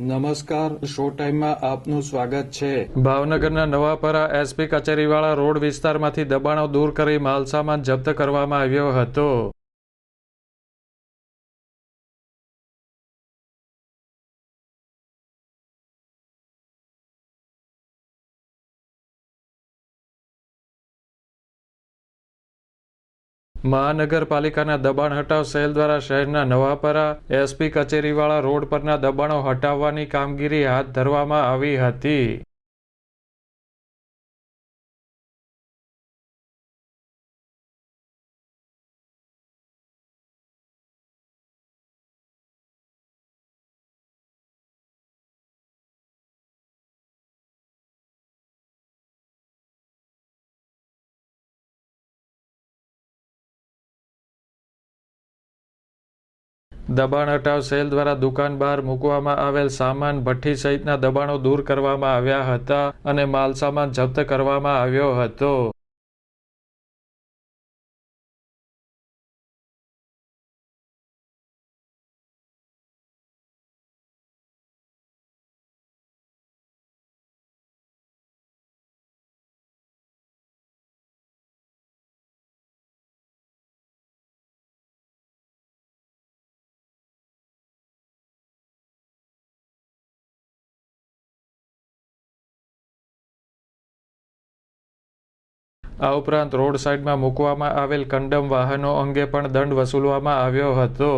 નમસ્કાર, શો ટાઈમમાં આપનું સ્વાગત છે. ભાવનગરના નવાપરા એસપી કચેરીવાળા રોડ વિસ્તારમાંથી દબાણો દૂર કરી માલસામાન જપ્ત કરવામાં આવ્યો હતો. મહાનગરપાલિકાના દબાણ હટાવ સેલ દ્વારા શહેરના નવાપરા એસપી કચેરીવાળા રોડ પરના દબાણો હટાવવાની કામગીરી હાથ ધરવામાં આવી હતી. દબાણ હટાવ સેલ દ્વારા દુકાન બહાર મૂકવામાં આવેલ સામાન, ભઠ્ઠી સહિતના દબાણો દૂર કરવામાં આવ્યા હતા અને માલસામાન જપ્ત કરવામાં આવ્યો હતો. આ ઉપરાંત રોડ સાઇડમાં મૂકવામાં આવેલ કંડમ વાહનો અંગે પણ દંડ વસૂલવામાં આવ્યો હતો.